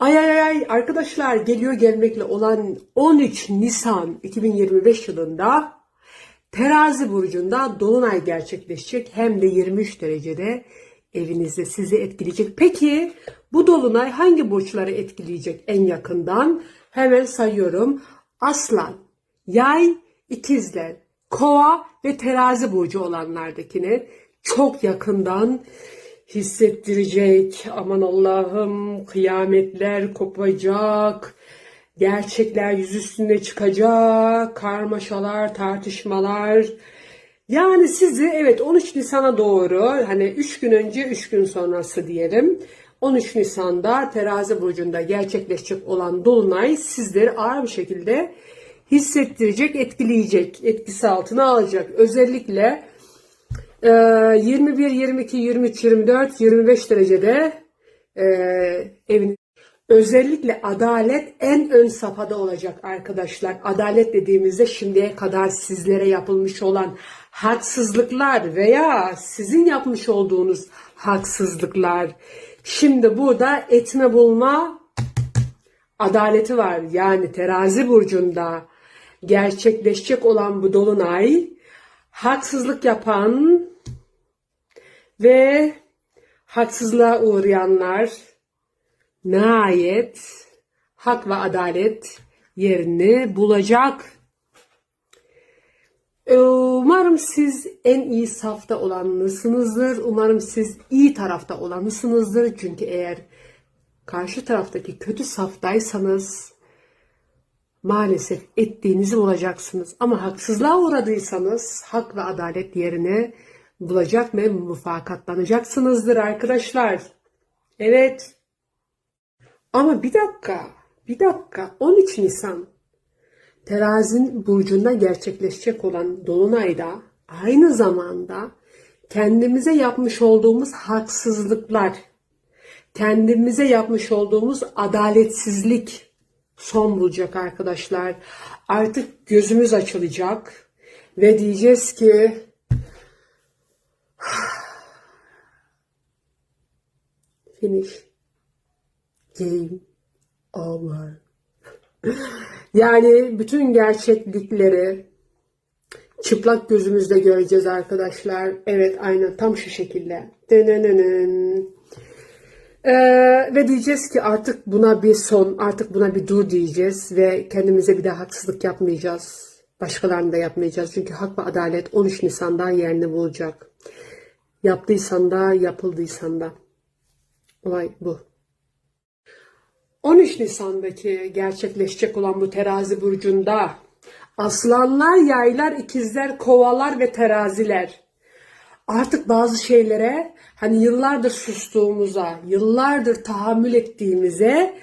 Ay ay ay arkadaşlar geliyor gelmekle olan 13 Nisan 2025 yılında Terazi burcunda dolunay gerçekleşecek hem de 23 derecede evinizde sizi etkileyecek. Peki bu dolunay hangi burçları etkileyecek en yakından? Hemen sayıyorum. Aslan, Yay, İkizler, Kova ve Terazi burcu olanlardakini çok yakından hissettirecek. Aman Allah'ım kıyametler kopacak. Gerçekler yüzüstüne çıkacak. Karmaşalar, tartışmalar. Yani sizi evet 13 Nisan'a doğru hani 3 gün önce 3 gün sonrası diyelim. 13 Nisan'da Terazi burcunda gerçekleşecek olan dolunay sizleri ağır bir şekilde hissettirecek, etkileyecek, etkisi altına alacak. Özellikle ee, 21, 22, 23, 24, 25 derecede e, evin özellikle adalet en ön safhada olacak arkadaşlar. Adalet dediğimizde şimdiye kadar sizlere yapılmış olan haksızlıklar veya sizin yapmış olduğunuz haksızlıklar. Şimdi burada etme bulma adaleti var. Yani terazi burcunda gerçekleşecek olan bu dolunay haksızlık yapan ve haksızlığa uğrayanlar nihayet hak ve adalet yerini bulacak. Ee, Umarım siz en iyi safta olanlısınızdır. Umarım siz iyi tarafta olanlısınızdır. Çünkü eğer karşı taraftaki kötü saftaysanız maalesef ettiğinizi bulacaksınız. Ama haksızlığa uğradıysanız hak ve adalet yerini bulacak ve mufakatlanacaksınızdır arkadaşlar. Evet. Ama bir dakika, bir dakika. 13 Nisan Terazinin burcunda gerçekleşecek olan dolunayda aynı zamanda kendimize yapmış olduğumuz haksızlıklar, kendimize yapmış olduğumuz adaletsizlik son bulacak arkadaşlar. Artık gözümüz açılacak ve diyeceğiz ki finish game over. Yani bütün gerçeklikleri çıplak gözümüzle göreceğiz arkadaşlar. Evet aynen tam şu şekilde. Dönönönön. Ee, ve diyeceğiz ki artık buna bir son, artık buna bir dur diyeceğiz ve kendimize bir daha haksızlık yapmayacağız. Başkalarını da yapmayacağız. Çünkü hak ve adalet 13 Nisan'da yerini bulacak. Yaptıysan da, yapıldıysan da. Olay bu. 13 Nisan'daki gerçekleşecek olan bu terazi burcunda aslanlar, yaylar, ikizler, kovalar ve teraziler artık bazı şeylere hani yıllardır sustuğumuza, yıllardır tahammül ettiğimize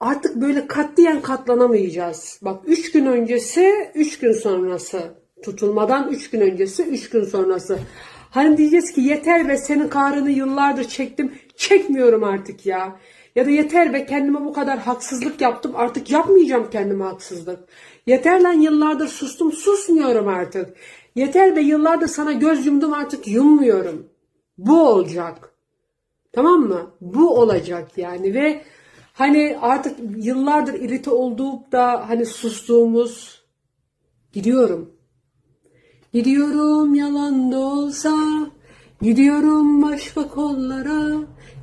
artık böyle katliyen katlanamayacağız. Bak 3 gün öncesi, 3 gün sonrası. Tutulmadan 3 gün öncesi, 3 gün sonrası. Hani diyeceğiz ki yeter ve senin kahrını yıllardır çektim. Çekmiyorum artık ya. Ya da yeter ve kendime bu kadar haksızlık yaptım. Artık yapmayacağım kendime haksızlık. Yeter lan yıllardır sustum. Susmuyorum artık. Yeter ve yıllardır sana göz yumdum artık yummuyorum. Bu olacak. Tamam mı? Bu olacak yani ve hani artık yıllardır irite olduğum da hani sustuğumuz gidiyorum. Gidiyorum yalan da olsa Gidiyorum başka kollara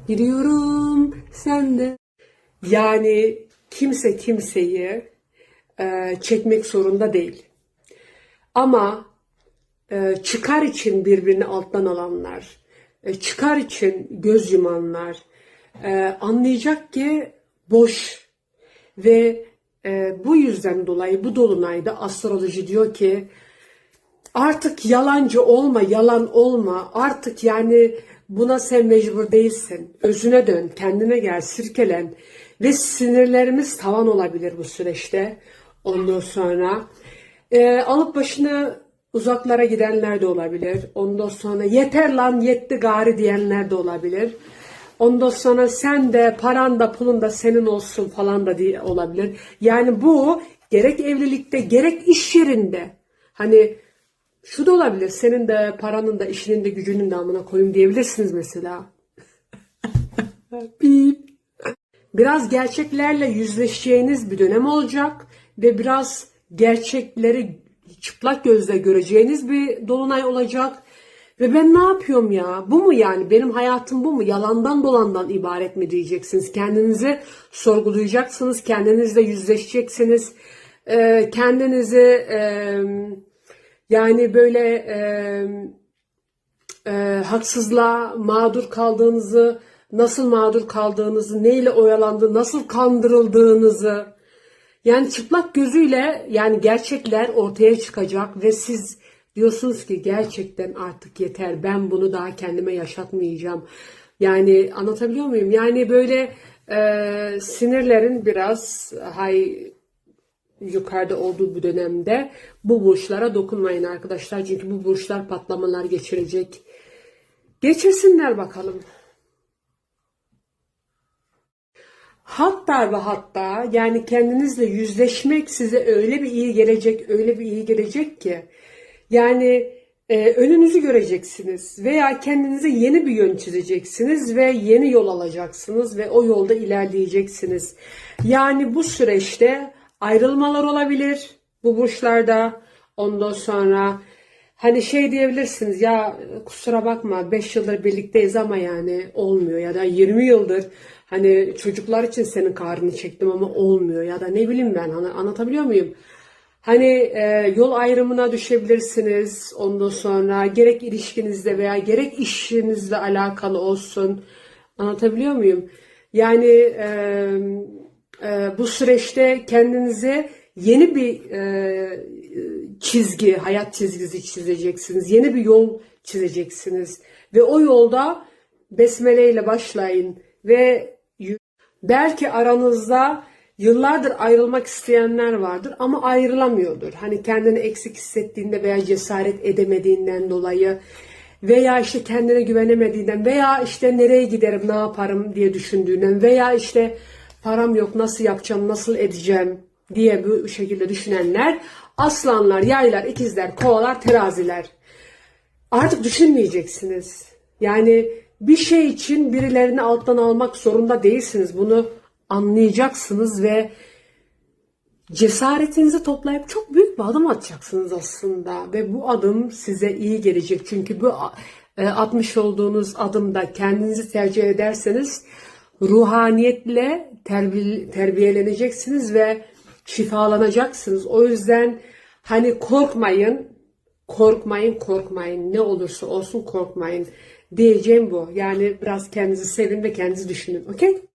Gidiyorum sen de Yani kimse kimseyi e, çekmek zorunda değil. Ama e, çıkar için birbirini alttan alanlar, e, çıkar için göz yumanlar e, anlayacak ki boş ve e, bu yüzden dolayı bu dolunayda astroloji diyor ki artık yalancı olma, yalan olma. Artık yani buna sen mecbur değilsin. Özüne dön, kendine gel, sirkelen. Ve sinirlerimiz tavan olabilir bu süreçte. Ondan sonra e, alıp başını uzaklara gidenler de olabilir. Ondan sonra yeter lan yetti gari diyenler de olabilir. Ondan sonra sen de paran da pulun da senin olsun falan da diye olabilir. Yani bu gerek evlilikte gerek iş yerinde. Hani şu da olabilir. Senin de paranın da işinin de gücünün de amına koyayım diyebilirsiniz mesela. Bip. biraz gerçeklerle yüzleşeceğiniz bir dönem olacak ve biraz gerçekleri çıplak gözle göreceğiniz bir dolunay olacak. Ve ben ne yapıyorum ya? Bu mu yani? Benim hayatım bu mu? Yalandan dolandan ibaret mi diyeceksiniz? Kendinizi sorgulayacaksınız. Kendinizle yüzleşeceksiniz. Ee, kendinizi e, yani böyle e, e, haksızlığa mağdur kaldığınızı, nasıl mağdur kaldığınızı, neyle oyalandığı, nasıl kandırıldığınızı, yani çıplak gözüyle yani gerçekler ortaya çıkacak ve siz diyorsunuz ki gerçekten artık yeter ben bunu daha kendime yaşatmayacağım. Yani anlatabiliyor muyum? Yani böyle e, sinirlerin biraz hay yukarıda olduğu bu dönemde bu burçlara dokunmayın arkadaşlar. Çünkü bu burçlar patlamalar geçirecek. Geçirsinler bakalım. Hatta ve hatta yani kendinizle yüzleşmek size öyle bir iyi gelecek, öyle bir iyi gelecek ki yani e, önünüzü göreceksiniz veya kendinize yeni bir yön çizeceksiniz ve yeni yol alacaksınız ve o yolda ilerleyeceksiniz. Yani bu süreçte ayrılmalar olabilir bu burçlarda. Ondan sonra Hani şey diyebilirsiniz ya kusura bakma 5 yıldır birlikteyiz ama yani olmuyor ya da 20 yıldır hani çocuklar için senin karnını çektim ama olmuyor ya da ne bileyim ben anlatabiliyor muyum? Hani e, yol ayrımına düşebilirsiniz ondan sonra gerek ilişkinizde veya gerek işinizle alakalı olsun anlatabiliyor muyum? Yani e, e, bu süreçte kendinize yeni bir e, çizgi, hayat çizgisi çizeceksiniz. Yeni bir yol çizeceksiniz. Ve o yolda besmele ile başlayın ve belki aranızda yıllardır ayrılmak isteyenler vardır ama ayrılamıyordur. Hani kendini eksik hissettiğinde veya cesaret edemediğinden dolayı veya işte kendine güvenemediğinden veya işte nereye giderim, ne yaparım diye düşündüğünden veya işte param yok, nasıl yapacağım, nasıl edeceğim diye bu şekilde düşünenler aslanlar, yaylar, ikizler, kovalar, teraziler. Artık düşünmeyeceksiniz. Yani bir şey için birilerini alttan almak zorunda değilsiniz. Bunu anlayacaksınız ve cesaretinizi toplayıp çok büyük bir adım atacaksınız aslında ve bu adım size iyi gelecek. Çünkü bu e, atmış olduğunuz adımda kendinizi tercih ederseniz ruhaniyetle terbi terbiyeleneceksiniz ve şifalanacaksınız. O yüzden hani korkmayın, korkmayın, korkmayın. Ne olursa olsun korkmayın. Diyeceğim bu. Yani biraz kendinizi sevin ve kendinizi düşünün. Okey?